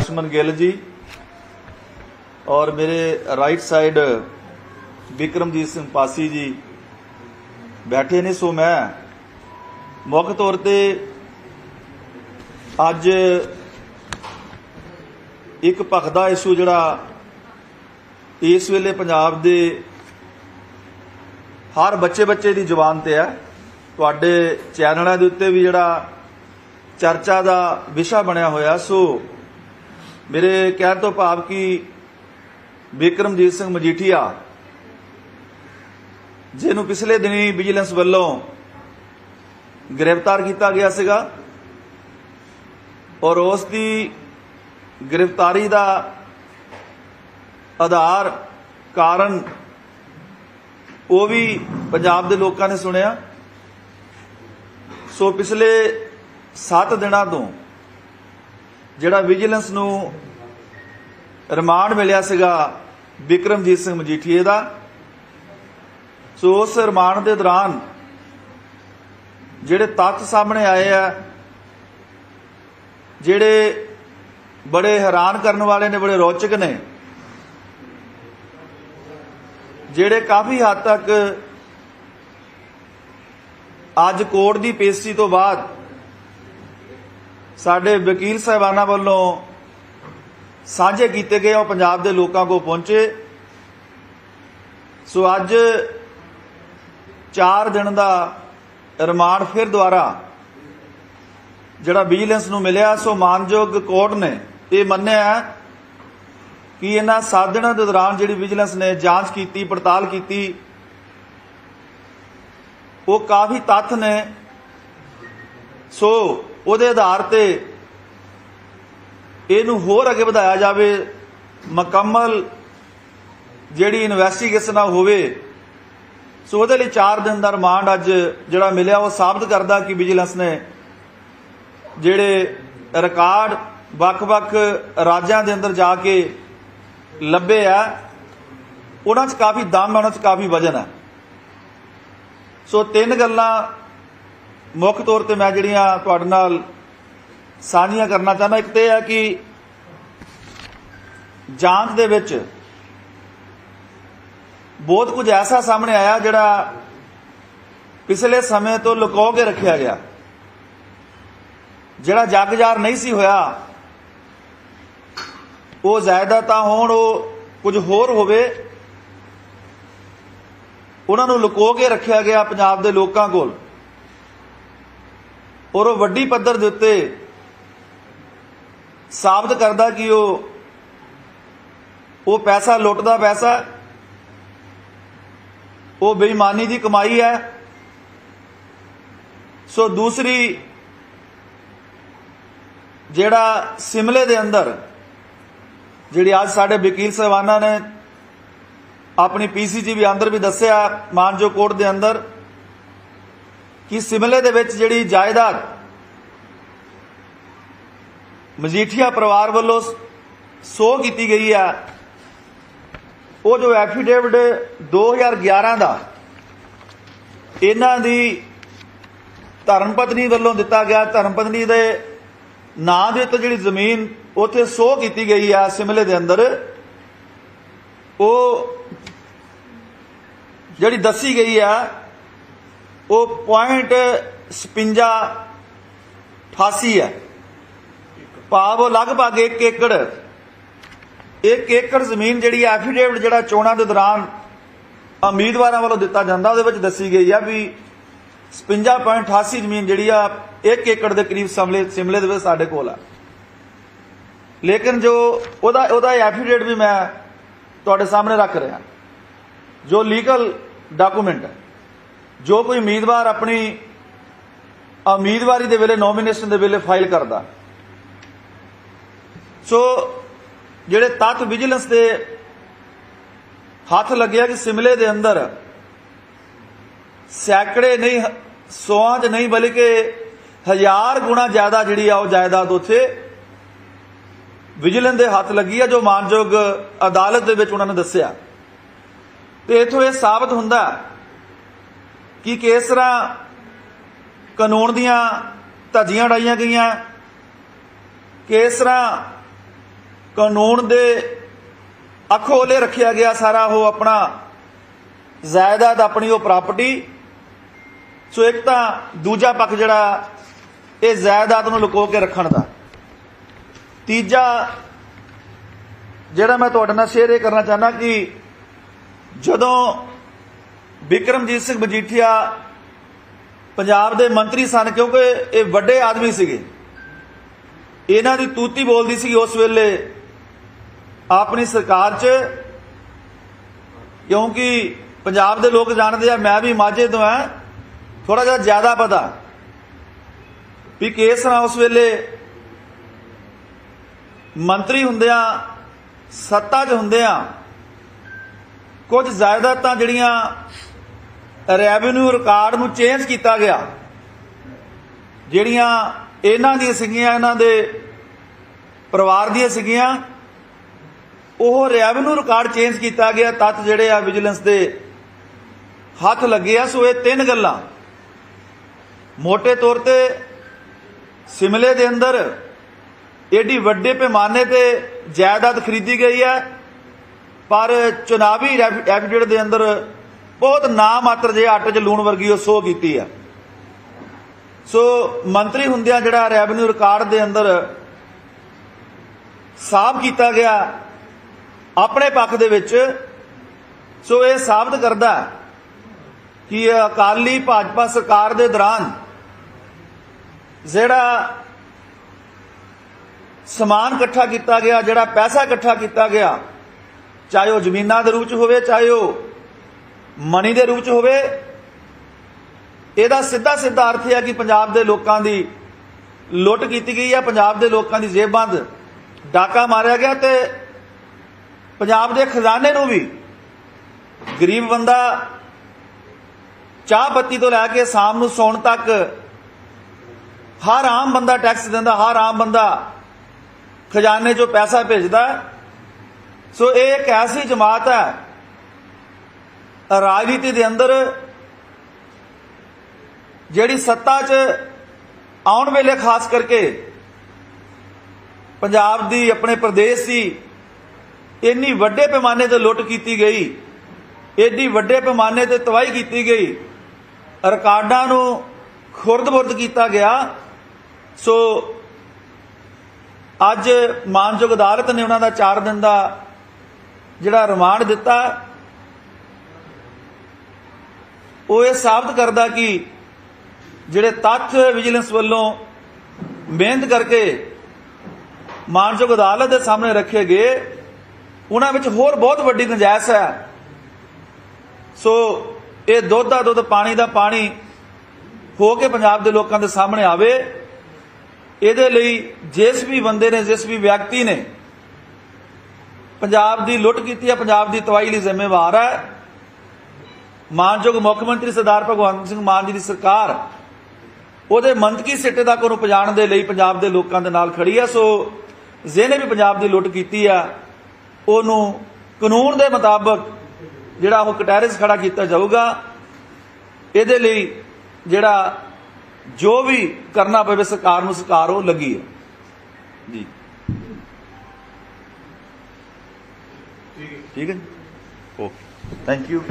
ਯਸ਼ਮਨ ਗਿੱਲ ਜੀ ਔਰ ਮੇਰੇ right side Vikramjit Singh Pasi ji ਬੈਠੇ ਨੇ ਸੋ ਮੈਂ ਮੁੱਖ ਤੌਰ ਤੇ ਅੱਜ ਇੱਕ ਭਖਦਾ ਇਸ਼ੂ ਜਿਹੜਾ ਇਸ ਵੇਲੇ ਪੰਜਾਬ ਦੇ ਹਰ ਬੱਚੇ ਬੱਚੇ ਦੀ ਜ਼ੁਬਾਨ ਤੇ ਆ ਤੁਹਾਡੇ ਚੈਨਲਾਂ ਦੇ ਉੱਤੇ ਵੀ ਜਿਹੜਾ ਚਰਚਾ ਦਾ ਵਿਸ਼ਾ ਬਣਿਆ ਹੋਇਆ ਸੋ ਮੇਰੇ ਕਹਿਣ ਤੋਂ ਭਾਵ ਕਿ ਵਿਕਰਮਜੀਤ ਸਿੰਘ ਮਜੀਠੀਆ, ਜਿਹਨੂੰ ਪਿਛਲੇ ਦਿਨੀ ਵਿਜੀਲੈਂਸ ਵੱਲੋਂ ਗ੍ਰਿਫਤਾਰ ਕੀਤਾ ਗਿਆ ਸੀਗਾ ਔਰ ਉਸ ਦੀ ਗ੍ਰਿਫਤਾਰੀ ਦਾ ਆਧਾਰ ਕਾਰਨ ਉਹ ਵੀ ਪੰਜਾਬ ਦੇ ਲੋਕਾਂ ਨੇ ਸੁਣਿਆ। ਸੋ ਪਿਛਲੇ 7 ਦਿਨਾਂ ਤੋਂ ਜਿਹੜਾ ਵਿਜੀਲੈਂਸ ਨੂੰ ਰਿਮਾਂਡ ਮਿਲਿਆ ਸੀਗਾ ਵਿਕਰਮਜੀਤ ਸਿੰਘ ਮਜੀਠੀਏ ਦਾ, ਸੋ ਉਸ ਰਿਮਾਂਡ ਦੇ ਦੌਰਾਨ ਜਿਹੜੇ ਤੱਥ ਸਾਹਮਣੇ ਆਏ ਆ, ਜਿਹੜੇ ਬੜੇ ਹੈਰਾਨ ਕਰਨ ਵਾਲੇ ਨੇ, ਬੜੇ ਰੌਚਕ ਨੇ, ਜਿਹੜੇ ਕਾਫੀ ਹੱਦ ਤੱਕ ਅੱਜ ਕੋਰਟ ਦੀ ਪੇਸ਼ੀ ਤੋਂ ਬਾਅਦ ਸਾਡੇ ਵਕੀਲ ਸਾਹਿਬਾਨਾਂ ਵੱਲੋਂ ਸਾਂਝੇ ਕੀਤੇ ਗਏ ਉਹ ਪੰਜਾਬ ਦੇ ਲੋਕਾਂ ਕੋਲ ਪਹੁੰਚੇ। ਸੋ ਅੱਜ 4 ਦਿਨ ਦਾ ਰਿਮਾਂਡ ਫਿਰ ਦੁਆਰਾ ਜਿਹੜਾ ਵਿਜੀਲੈਂਸ ਨੂੰ ਮਿਲਿਆ, ਸੋ ਮਾਨਯੋਗ ਕੋਰਟ ਨੇ ਇਹ ਮੰਨਿਆ ਕਿ ਇਹਨਾਂ 7 ਦਿਨਾਂ ਦੇ ਦੌਰਾਨ ਜਿਹੜੀ ਵਿਜੀਲੈਂਸ ਨੇ ਜਾਂਚ ਕੀਤੀ, ਪੜਤਾਲ ਕੀਤੀ, ਉਹ ਕਾਫੀ ਤੱਥ ਨੇ। ਸੋ ਉਹਦੇ ਆਧਾਰ ਤੇ ਇਹਨੂੰ ਹੋਰ ਅੱਗੇ ਵਧਾਇਆ ਜਾਵੇ, ਮੁਕੰਮਲ ਜਿਹੜੀ ਇਨਵੈਸਟੀਗੇਸ਼ਨ ਆ ਹੋਵੇ। ਸੋ ਉਹਦੇ ਲਈ 4 ਦਿਨ ਦਾ ਰਿਮਾਂਡ ਅੱਜ ਜਿਹੜਾ ਮਿਲਿਆ, ਉਹ ਸਾਬਤ ਕਰਦਾ ਕਿ ਵਿਜੀਲੈਂਸ ਨੇ ਜਿਹੜੇ ਰਿਕਾਰਡ ਵੱਖ-ਵੱਖ ਰਾਜਾਂ ਦੇ ਅੰਦਰ ਜਾ ਕੇ ਲੱਭੇ ਆ, ਉਹਨਾਂ 'ਚ ਕਾਫੀ ਦਮ ਹੈ, ਉਹਨਾਂ 'ਚ ਕਾਫੀ ਵਜਨ ਹੈ। ਸੋ ਤਿੰਨ ਗੱਲਾਂ ਮੁੱਖ ਤੌਰ ਤੇ ਮੈਂ ਜਿਹੜੀਆਂ ਤੁਹਾਡੇ ਨਾਲ ਸਾਂਝੀਆਂ ਕਰਨਾ ਚਾਹੁੰਦਾ, ਇੱਕ ਤੇ ਇਹ ਹੈ ਕਿ ਜਾਂਚ ਦੇ ਵਿੱਚ ਬਹੁਤ ਕੁਝ ਐਸਾ ਸਾਹਮਣੇ ਆਇਆ ਜਿਹੜਾ ਪਿਛਲੇ ਸਮੇਂ ਤੋਂ ਲੁਕੋ ਕੇ ਰੱਖਿਆ ਗਿਆ। ਜਿਹੜਾ ਜਗਜਾਰ ਨਹੀਂ ਸੀ ਹੋਇਆ, ਉਹ ਜਾਇਦਾਦਾਂ ਹੋਣ, ਉਹ ਕੁਝ ਹੋਰ ਹੋਵੇ, ਉਹਨਾਂ ਨੂੰ ਲੁਕੋ ਕੇ ਰੱਖਿਆ ਗਿਆ ਪੰਜਾਬ ਦੇ ਲੋਕਾਂ ਕੋਲ। ਔਰ ਉਹ ਵੱਡੀ ਪੱਧਰ ਦੇ ਉੱਤੇ ਸਾਬਤ ਕਰਦਾ ਕਿ ਉਹ ਉਹ ਪੈਸਾ ਲੁੱਟਦਾ ਪੈਸਾ, ਉਹ ਬੇਈਮਾਨੀ ਦੀ ਕਮਾਈ ਹੈ। ਸੋ ਦੂਸਰੀ, ਜਿਹੜਾ ਸਿਮਲੇ ਦੇ ਅੰਦਰ, ਜਿਹੜੀ ਅੱਜ ਸਾਡੇ ਵਕੀਲ ਸਾਹਿਬਾਨਾਂ ਨੇ ਆਪਣੀ ਪੀਸੀਜੀ ਵੀ ਅੰਦਰ ਵੀ ਦੱਸਿਆ, ਮਾਨਜੋ ਕੋਰਟ ਦੇ ਅੰਦਰ ਕਿ ਸਿਮਲੇ ਦੇ ਵਿੱਚ ਜਿਹੜੀ ਜਾਇਦਾਦ ਮਜੀਠੀਆ ਪਰਿਵਾਰ ਵੱਲੋਂ ਸੋ ਕੀਤੀ ਗਈ ਆ, ਉਹ ਜੋ ਐਫੀਡੇਵਿਟ 2011 ਦਾ ਇਹਨਾਂ ਦੀ ਧਰਮ ਪਤਨੀ ਵੱਲੋਂ ਦਿੱਤਾ ਗਿਆ, ਧਰਮ ਪਤਨੀ ਦੇ ਨਾਂ ਦੇ ਉੱਤੇ ਜਿਹੜੀ ਜ਼ਮੀਨ ਉੱਥੇ ਸੋ ਕੀਤੀ ਗਈ ਆ ਸਿਮਲੇ ਦੇ ਅੰਦਰ, ਉਹ ਜਿਹੜੀ ਦੱਸੀ ਗਈ ਆ ਉਹ ਪੁਆਇੰਟ 56 88 ਹੈ। ਭਾਵ ਉਹ ਲਗਭਗ 1 ਏਕੜ। 1 ਏਕੜ ਜ਼ਮੀਨ ਜਿਹੜੀ ਐਫੀਡੇਵਿਟ ਜਿਹੜਾ ਚੋਣਾਂ ਦੇ ਦੌਰਾਨ ਉਮੀਦਵਾਰਾਂ ਵੱਲੋਂ ਦਿੱਤਾ ਜਾਂਦਾ, ਉਹਦੇ ਵਿੱਚ ਦੱਸੀ ਗਈ ਆ ਵੀ 56.88 ਜ਼ਮੀਨ ਜਿਹੜੀ ਆ 1 ਏਕੜ ਦੇ ਕਰੀਬ ਸਮਲੇ ਸਿਮਲੇ ਦੇ ਵਿੱਚ ਸਾਡੇ ਕੋਲ ਆ। ਲੇਕਿਨ ਜੋ ਉਹਦਾ ਉਹਦਾ ਐਫੀਡੇਵਿਟ ਵੀ ਮੈਂ ਤੁਹਾਡੇ ਸਾਹਮਣੇ ਰੱਖ ਰਿਹਾ। ਜੋ ਲੀਗਲ ਡਾਕੂਮੈਂਟ ਹੈ। ਜੋ ਕੋਈ ਉਮੀਦਵਾਰ ਆਪਣੀ ਉਮੀਦਵਾਰੀ ਦੇ ਵੇਲੇ ਨੋਮੀਨੇਸ਼ਨ ਦੇ ਵੇਲੇ ਫਾਈਲ ਕਰਦਾ। ਸੋ ਜਿਹੜੇ ਤੱਤ ਵਿਜੀਲੈਂਸ ਦੇ ਹੱਥ ਲੱਗਿਆ ਕਿ ਸਿਮਲੇ ਦੇ ਅੰਦਰ ਸੈਂਕੜੇ ਨਹੀਂ, ਸੌਆਂ 'ਚ ਨਹੀਂ ਬਲਕਿ ਹਜ਼ਾਰ ਗੁਣਾ ਜ਼ਿਆਦਾ ਜਿਹੜੀ ਆ ਉਹ ਜਾਇਦਾਦ ਉੱਥੇ ਵਿਜੀਲੈਂਸ ਦੇ ਹੱਥ ਲੱਗੀ ਆ, ਜੋ ਮਾਨਯੋਗ ਅਦਾਲਤ ਦੇ ਵਿੱਚ ਉਹਨਾਂ ਨੇ ਦੱਸਿਆ। ਤੇ ਇਥੋਂ ਇਹ ਸਾਬਤ ਹੁੰਦਾ ਕਿ ਕਿਸ ਤਰ੍ਹਾਂ ਕਾਨੂੰਨ ਦੀਆਂ ਧੱਜੀਆਂ ਉਡਾਈਆਂ ਗਈਆਂ? ਕਿਸ ਤਰ੍ਹਾਂ ਕਾਨੂੰਨ ਦੇ ਅਖੋਲੇ ਰੱਖਿਆ ਗਿਆ ਸਾਰਾ ਉਹ ਆਪਣਾ ਜਾਇਦਾਦ, ਆਪਣੀ ਉਹ ਪ੍ਰਾਪਰਟੀ? ਸੋ ਇੱਕ ਤਾਂ ਦੂਜਾ ਪੱਖ ਜਿਹੜਾ ਇਹ ਜਾਇਦਾਦ ਨੂੰ ਲੁਕੋ ਕੇ ਰੱਖਣ ਦਾ। ਤੀਜਾ ਜਿਹੜਾ ਮੈਂ ਤੁਹਾਡੇ ਨਾਲ ਸ਼ੇਅਰ ਇਹ ਕਰਨਾ ਚਾਹੁੰਦਾ ਕਿ ਜਦੋਂ ਵਿਕਰਮਜੀਤ ਸਿੰਘ ਮਜੀਠੀਆ ਪੰਜਾਬ ਦੇ ਮੰਤਰੀ ਸਨ ਕਿਉਂਕਿ ਇਹ ਵੱਡੇ ਆਦਮੀ ਸੀਗੇ। ਇਹਨਾਂ ਦੀ ਤੂਤੀ ਬੋਲਦੀ ਸੀ ਉਸ ਵੇਲੇ ਆਪਣੀ ਸਰਕਾਰ 'ਚ, ਕਿਉਂਕਿ ਪੰਜਾਬ ਦੇ ਲੋਕ ਜਾਣਦੇ ਆ, ਮੈਂ ਵੀ ਮਾਝੇ ਤੋਂ ਆ ਥੋੜਾ ਜਿਹਾ ਜ਼ਿਆਦਾ ਪਤਾ। ਵੀ ਕੇਸ ਨਾਲ ਉਸ ਵੇਲੇ ਮੰਤਰੀ ਹੁੰਦਿਆਂ, ਸੱਤਾ 'ਚ ਹੁੰਦਿਆਂ ਕੁਝ ਜਾਇਦਾਦਾਂ ਜਿਹੜੀਆਂ ਰੈਵਨਿਊ ਰਿਕਾਰਡ ਨੂੰ ਚੇਂਜ ਕੀਤਾ ਗਿਆ। ਜਿਹੜੀਆਂ ਇਹਨਾਂ ਦੀਆਂ ਸੀਗੀਆਂ, ਇਹਨਾਂ ਦੇ ਪਰਿਵਾਰ ਦੀਆਂ ਸੀਗੀਆਂ, ਉਹ ਰੈਵਨਿਊ ਰਿਕਾਰਡ ਚੇਂਜ ਕੀਤਾ ਗਿਆ। ਤੱਤ ਜਿਹੜੇ ਆ ਵਿਜੀਲੈਂਸ ਦੇ ਹੱਥ ਲੱਗੇ ਆ। ਸੋ ਇਹ ਤਿੰਨ ਗੱਲਾਂ। ਮੋٹے ਤੌਰ ਤੇ ਸਿਮਲੇ ਦੇ ਅੰਦਰ ਏਡੀ ਵੱਡੇ ਪੈਮਾਨੇ ਤੇ ਜਾਇਦਾਦ ਖਰੀਦੀ ਗਈ ਹੈ, ਪਰ ਚੁਣਾਵੀ ਐਫੀਡੇਵਿਟ ਦੇ ਅੰਦਰ ਬਹੁਤ ਨਾ ਮਾਤਰ ਜੇ ਆਟੇ 'ਚ ਲੂਣ ਵਰਗੀ ਉਹ ਸੋ ਕੀਤੀ ਆ। ਸੋ ਮੰਤਰੀ ਹੁੰਦਿਆਂ ਜਿਹੜਾ ਰੈਵਨਿਊ ਰਿਕਾਰਡ ਦੇ ਅੰਦਰ ਸਾਫ਼ ਕੀਤਾ ਗਿਆ ਆਪਣੇ ਪੱਖ ਦੇ ਵਿੱਚ, ਸੋ ਇਹ ਸਾਬਤ ਕਰਦਾ ਕਿ ਅਕਾਲੀ ਭਾਜਪਾ ਸਰਕਾਰ ਦੇ ਦੌਰਾਨ ਜਿਹੜਾ ਸਮਾਨ ਇਕੱਠਾ ਕੀਤਾ ਗਿਆ, ਜਿਹੜਾ ਪੈਸਾ ਇਕੱਠਾ ਕੀਤਾ ਗਿਆ, ਚਾਹੇ ਉਹ ਜ਼ਮੀਨਾਂ ਦੇ ਰੂਪ ਚ ਹੋਵੇ, ਚਾਹੇ ਉਹ ਮਣੀ ਦੇ ਰੂਪ ਚ ਹੋਵੇ, ਇਹਦਾ ਸਿੱਧਾ ਸਿੱਧਾ ਅਰਥ ਹੈ ਕਿ ਪੰਜਾਬ ਦੇ ਲੋਕਾਂ ਦੀ ਲੁੱਟ ਕੀਤੀ ਗਈ ਹੈ, ਪੰਜਾਬ ਦੇ ਲੋਕਾਂ ਦੀ ਜੇਬਾਂ 'ਚ ਡਾਕਾ ਮਾਰਿਆ ਗਿਆ ਤੇ ਪੰਜਾਬ ਦੇ ਖਜ਼ਾਨੇ ਨੂੰ ਵੀ ਗਰੀਬ ਬੰਦਾ ਚਾਹ ਪੱਤੀ ਤੋਂ ਲੈ ਕੇ ਸ਼ਾਮ ਨੂੰ ਸੌਣ ਤੱਕ ਹਰ ਆਮ ਬੰਦਾ ਟੈਕਸ ਦਿੰਦਾ, ਹਰ ਆਮ ਬੰਦਾ ਖਜ਼ਾਨੇ 'ਚੋਂ ਪੈਸਾ ਭੇਜਦਾ। ਸੋ ਇਹ ਇੱਕ ਐਸੀ ਜਮਾਤ ਹੈ ਰਾਜਨੀਤੀ ਦੇ ਅੰਦਰ ਜਿਹੜੀ ਸੱਤਾ 'ਚ ਆਉਣ ਵੇਲੇ ਖਾਸ ਕਰਕੇ ਪੰਜਾਬ ਦੀ, ਆਪਣੇ ਪ੍ਰਦੇਸ਼ ਦੀ ਇੰਨੀ ਵੱਡੇ ਪੈਮਾਨੇ ਤੇ ਲੁੱਟ ਕੀਤੀ ਗਈ ਏਡੀ ਵੱਡੇ ਪੈਮਾਨੇ ਤੇ ਤਬਾਹੀ ਕੀਤੀ ਗਈ, ਰਿਕਾਰਡਾਂ ਨੂੰ ਖੁਰਦ-ਬੁਰਦ ਕੀਤਾ ਗਿਆ। ਸੋ ਅੱਜ ਮਾਨਯੋਗ ਅਦਾਲਤ ਨੇ ਉਹਨਾਂ ਦਾ 4 ਦਿਨ ਦਾ ਜਿਹੜਾ ਰਿਮਾਂਡ ਦਿੱਤਾ। ਉਹ ਇਹ ਸਾਬਤ ਕਰਦਾ ਕਿ ਜਿਹੜੇ ਤੱਥ ਵਿਜੀਲੈਂਸ ਵੱਲੋਂ ਮਿਹਨਤ ਕਰਕੇ ਮਾਨਯੋਗ ਅਦਾਲਤ ਦੇ ਸਾਹਮਣੇ ਰੱਖੇ ਗਏ, ਉਹਨਾਂ ਵਿੱਚ ਹੋਰ ਬਹੁਤ ਵੱਡੀ ਗੁੰਜਾਇਸ਼ ਹੈ। ਸੋ ਇਹ ਦੁੱਧ ਦਾ ਦੁੱਧ ਪਾਣੀ ਦਾ ਪਾਣੀ ਹੋ ਕੇ ਪੰਜਾਬ ਦੇ ਲੋਕਾਂ ਦੇ ਸਾਹਮਣੇ ਆਵੇ। ਇਹਦੇ ਲਈ ਜਿਸ ਵੀ ਬੰਦੇ ਨੇ, ਜਿਸ ਵੀ ਵਿਅਕਤੀ ਨੇ ਪੰਜਾਬ ਦੀ ਲੁੱਟ ਕੀਤੀ ਹੈ, ਪੰਜਾਬ ਦੀ ਤਬਾਹੀ ਲਈ ਜ਼ਿੰਮੇਵਾਰ ਹੈ। ਮਾਨਯੋਗ ਮੁੱਖ ਮੰਤਰੀ ਸਰਦਾਰ ਭਗਵੰਤ ਸਿੰਘ ਮਾਨ ਜੀ ਦੀ ਸਰਕਾਰ ਉਹਦੇ ਮੰਤਕੀ ਸਿੱਟੇ ਤੱਕ ਉਹਨੂੰ ਪਹੁੰਚਾਉਣ ਦੇ ਲਈ ਪੰਜਾਬ ਦੇ ਲੋਕਾਂ ਦੇ ਨਾਲ ਖੜੀ ਹੈ ਸੋ ਜਿਹਨੇ ਵੀ ਪੰਜਾਬ ਦੀ ਲੁੱਟ ਕੀਤੀ ਆ ਉਹਨੂੰ ਕਾਨੂੰਨ ਦੇ ਮੁਤਾਬਕ ਜਿਹੜਾ ਉਹ ਕਟਹਿਰੇ 'ਚ ਖੜਾ ਕੀਤਾ ਜਾਊਗਾ। ਇਹਦੇ ਲਈ ਜਿਹੜਾ ਜੋ ਵੀ ਕਰਨਾ ਪਵੇ ਸਰਕਾਰ ਨੂੰ ਸਰਕਾਰ ਉਹ ਲੱਗੀ ਹੈ ਜੀ। ਠੀਕ ਹੈ। ਓਕੇ। Thank you